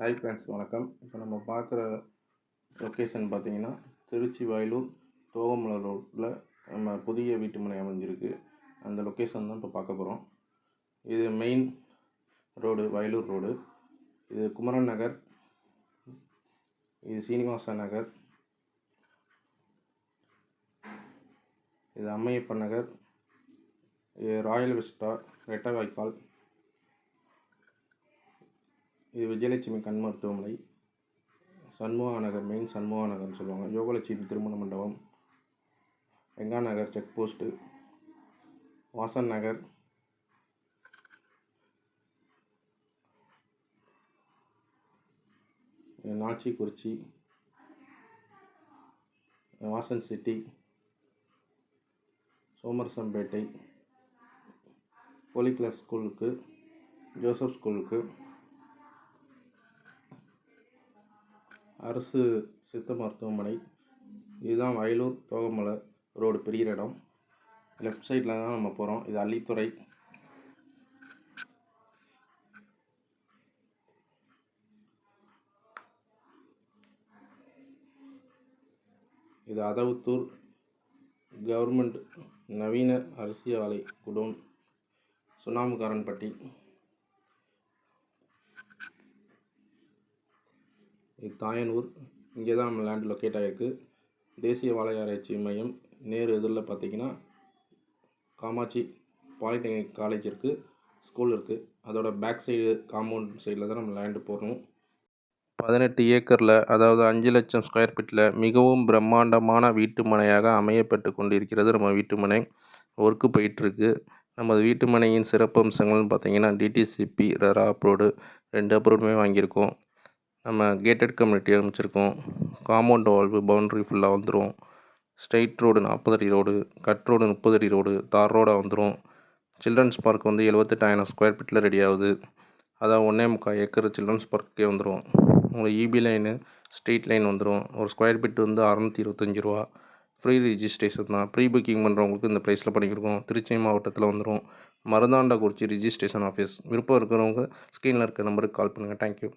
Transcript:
Hi friends வணக்கம். இப்போ நம்ம பார்க்குற லொக்கேஷன் பார்த்தீங்கன்னா திருச்சி வயலூர் தோகமலை ரோட்டில் நம்ம புதிய வீட்டுமனை அமைஞ்சிருக்கு. அந்த லொக்கேஷன் தான் இப்போ பார்க்க போகிறோம் இது மெயின் ரோடு வயலூர் ரோடு இது குமரன் நகர். இது சீனிவாச நகர். இது அம்மையப்பன் நகர். இது ராயல் விஸ்டா ரெட்டவாய்க்கால் வாய்க்கால். இது விஜயலட்சுமி கண் மருத்துவமனை. சண்முகா நகர் மெயின் சண்முகா நகர்னு சொல்லுவாங்க. யோகலட்சுமி திருமண மண்டபம். Venga Nagar check post Vasan Nagar. Nachikurichi. Vasan city. Somarasampettai. போலிகிளாஸ் ஸ்கூலுக்கு ஜோசப் ஸ்கூலுக்கு அரசு சித்த மருத்துவமனை. இதுதான் வயலூர் தோகமலை ரோடு பெரிய இடம். லெஃப்ட் சைடில் தான் நம்ம போகிறோம் இது அள்ளித்துறை. இது அதவுத்தூர் கவர்மெண்ட் நவீன அரிசி ஆலை குடோன் சுண்ணாம்புக்காரன்பட்டி. இது தாயனூர். இங்கே தான் நம்ம லேண்ட் லொக்கேட் ஆகிருக்கு தேசிய வாழை ஆராய்ச்சி மையம் நேரு எதிரில் பார்த்தீங்கன்னா காமாட்சி பாலிடெக்னிக் காலேஜ் இருக்குது ஸ்கூல் இருக்குது அதோட பேக் சைடு காம்பவுண்ட் சைடில் தான் நம்ம லேண்டு போகிறோம் பதினெட்டு ஏக்கரில் அதாவது அஞ்சு லட்சம் ஸ்கொயர் ஃபீட்டில் மிகவும் பிரம்மாண்டமான வீட்டு மனையாக அமையப்பட்டு கொண்டிருக்கிறது நம்ம வீட்டு மனை. ஒர்க்கு போயிட்டுருக்கு நமது வீட்டு மனையின் சிறப்பம்சங்கள்னு பார்த்தீங்கன்னா டிடிசிபி ரெரா அப்ரோடு ரெண்டு அப்ரோடுமே வாங்கியிருக்கோம். நம்ம கேட்டட் கம்யூனிட்டி அமைச்சிருக்கோம் காம்பவுண்ட் வால்வு பவுண்ட்ரி ஃபுல்லாக வந்துடும் ஸ்ட்ரெயிட் ரோடு நாற்பது அடி ரோடு கட் ரோடு முப்பது அடி ரோடு தார் ரோடாக வந்துடும் சில்ட்ரன்ஸ் பார்க் வந்து எழுபத்தெட்டாயிரம் ஸ்கொயர் ஃபீட்டில் ரெடி ஆகுது. அதான் ஒன்றே முக்கால் ஏக்கர் சில்ட்ரன்ஸ் பார்க்கே வந்துடும் உங்களுக்கு இபி லைனு ஸ்ட்ரீட் லைன் வந்துடும் ஒரு ஸ்கொயர் ஃபீட் வந்து அறநூற்றி இருபத்தஞ்சி ரூபா. ஃப்ரீ ரிஜிஸ்ட்ரேஷன் தான். ப்ரீ புக்கிங் பண்ணுறவங்களுக்கு இந்த ப்ரைஸில் பண்ணியிருக்கோம் திருச்சி மாவட்டத்தில் வந்துடும் மருதாண்டா குறிச்சி ரிஜிஸ்ட்ரேஷன் ஆஃபீஸ் விருப்பம் இருக்கிறவங்க ஸ்க்ரீனில் இருக்க நம்பருக்கு கால் பண்ணுங்கள் தேங்க்யூ